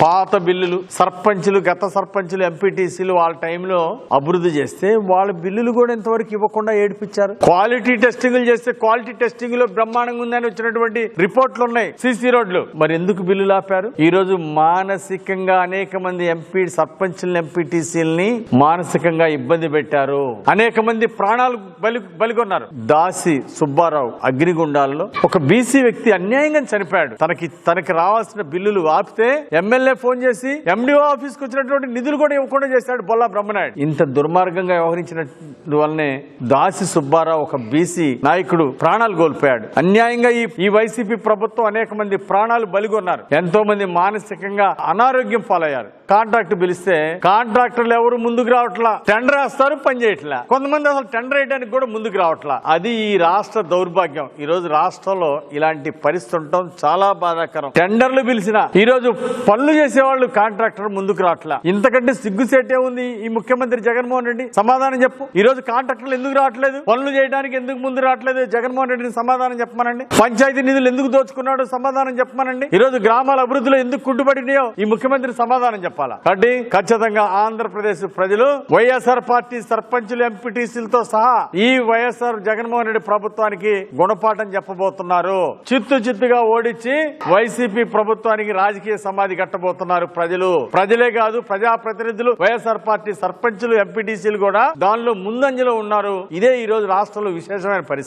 పాత బిల్లులు సర్పంచులు గత సర్పంచులు ఎంపీటీసీలు వాళ్ళ టైంలో అభివృద్ధి చేస్తే వాళ్ళ బిల్లులు కూడా ఇంతవరకు ఇవ్వకుండా ఏడిపించారు. క్వాలిటీ టెస్టింగ్లు చేస్తే క్వాలిటీ టెస్టింగ్లో బ్రహ్మాండంగా ఉందని వచ్చినటువంటి రిపోర్ట్లు ఉన్నాయి సీసీ రోడ్లు. మరి ఎందుకు బిల్లులు ఆపారు? ఈ రోజు మానసికంగా అనేక మంది ఎంపీ సర్పంచులను ఎంపీటీసీలని మానసికంగా ఇబ్బంది పెట్టారు. అనేక మంది ప్రాణాలు బలి బలిగొన్నారు. దాసి సుబ్బారావు అగ్నిగుండాల్లో ఒక బీసీ వ్యక్తి అన్యాయంగా చనిపోయాడు. తనకి తనకి రావాల్సిన బిల్లులు ఆపితే ఎమ్మెల్యే ఫోన్ చేసి ఎండిఓ ఆఫీస్కు వచ్చినటువంటి నిధులు కూడా ఇవ్వకుండా చేశాడు బొల్లా బ్రహ్మనాయుడు. ఇంత దుర్మార్గంగా వ్యవహరించిన వల్లనే దాసి సుబ్బారావు ఒక బీసీ నాయకుడు ప్రాణాలు కోల్పోయాడు. అన్యాయంగా ఈ ఈ వైసీపీ ప్రభుత్వం అనేక మంది ప్రాణాలు బలిగొన్నారు. ఎంతో మంది మానసికంగా అనారోగ్యం పాలయ్యారు. కాంట్రాక్ట్ పిలిస్తే కాంట్రాక్టర్లు ఎవరు ముందుకు రావట్లా? టెండర్ వేస్తారు పని చేయట్లా. కొంతమంది అసలు టెండర్ వేయడానికి కూడా ముందుకు రావట్లా. అది ఈ రాష్ట్ర దౌర్భాగ్యం. ఈ రోజు రాష్ట్రంలో ఇలాంటి పరిస్థితి ఉండటం చాలా బాధాకరం. టెండర్లు పిలిచిన ఈ రోజు పనులు చేసేవాళ్ళు కాంట్రాక్టర్ ముందుకు రావట్లా ఇంతకంటే సిగ్గుసేటే ఉంది ఈ ముఖ్యమంత్రి జగన్మోహన్ రెడ్డి. సమాధానం చెప్పు. ఈ రోజు కాంట్రాక్టర్లు ఎందుకు రావట్లేదు? పనులు చేయడానికి ఎందుకు ముందు రావట్లేదు? జగన్మోహన్ రెడ్డిని సమాధానం చెప్పమనండి. పంచాయతీ నిధులు ఎందుకు దోచుకున్నాడు? సమాధానం చెప్పమనండి. ఈ రోజు గ్రామాల అభివృద్ధిలో ఎందుకు కుంటుపడినాయో ఈ ముఖ్యమంత్రి సమాధానం చెప్పాలా? కాబట్టి ఖచ్చితంగా ఆంధ్రప్రదేశ్ ప్రజలు వైఎస్ఆర్ పార్టీ సర్పంచులు ఎంపీటీసీలతో సహా ఈ వైఎస్ఆర్ జగన్మోహన్ రెడ్డి ప్రభుత్వానికి గుణపాఠం చెప్పబోతున్నారు. చిత్తు చిత్తుగా ఓడించి వైసీపీ ప్రభుత్వానికి రాజకీయ సమాధి కట్టబో కట్టబోతున్నారు ప్రజలు. ప్రజలే కాదు ప్రజాప్రతినిధులు వైఎస్ఆర్ పార్టీ సర్పంచులు ఎంపీటీసీలు కూడా దానిలో ముందంజలో ఉన్నారు. ఇదే ఈ రోజు రాష్ట్రంలో విశేషమైన పరిస్థితి.